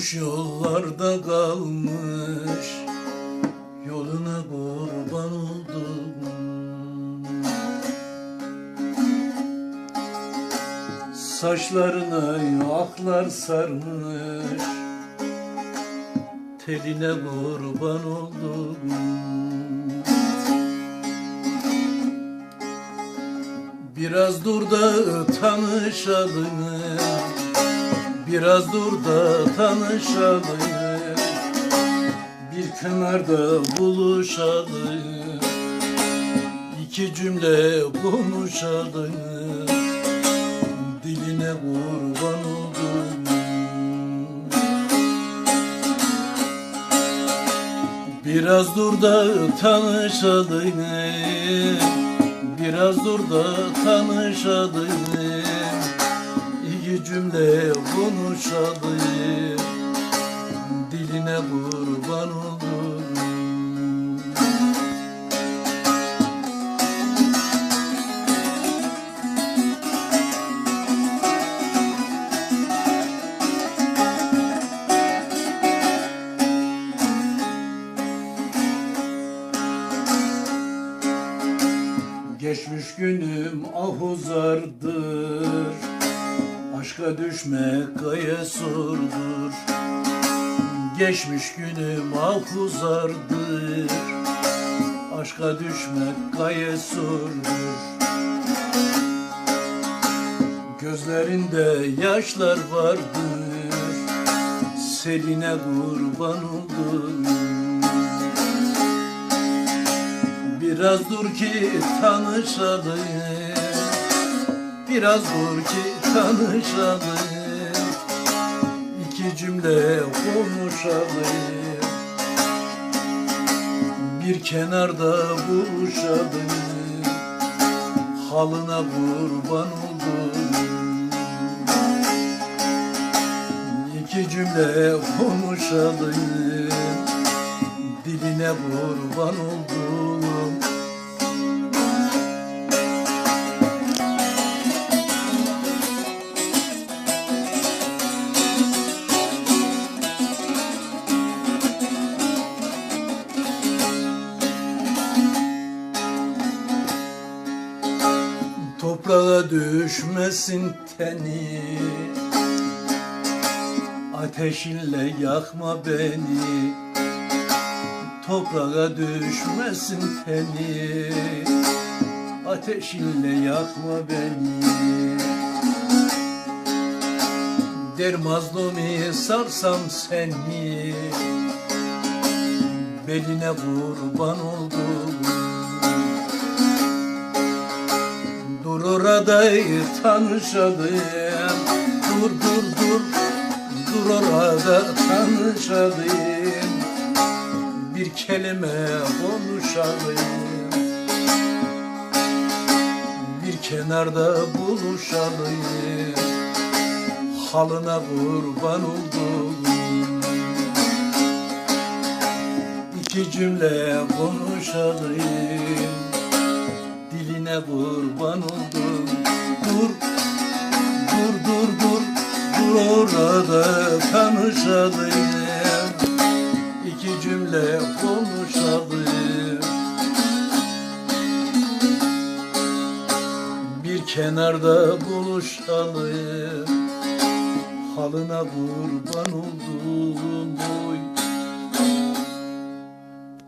Durmuş yollarda kalmış Yoluna kurban oldum. Saçlarına aklar sarmış Teline kurban oldum. Biraz dur da tanışalım Biraz dur da tanışalım. Bir kenarda buluşalım. İki cümle konuşalım. Diline kurban oldum Biraz dur da tanışalım. Biraz dur da tanışalım İki cümle konuşalım Diline kurban oldum Geçmiş günüm ahuzardır Aşka düşmek gaye sordur Geçmiş günüm ahuzardır Aşka düşmek gaye sordur Gözlerinde yaşlar vardır. Seline kurban oldum Biraz dur ki tanışalım Biraz dur ki tanışalım İki cümle konuşalım Bir kenarda buluşalım Halına kurban oldum. İki cümle konuşalım Diline kurban oldum Toprağa düşmesin teni. Ateşinle yakma beni. Toprağa düşmesin teni. Ateşinle yakma beni. Der mazlumi sarsam seni. Beline kurban oldum Dur orada tanışalım. Dur dur dur Dur orada tanışalım. Bir kelime konuşalım. Bir kenarda buluşalım. Halına kurban oldum. İki cümle konuşalım diline kurban oldum. Dur, dur, dur, dur Dur orada tanışalım İki cümle konuşalım Bir kenarda buluşalım Halına kurban oldum oy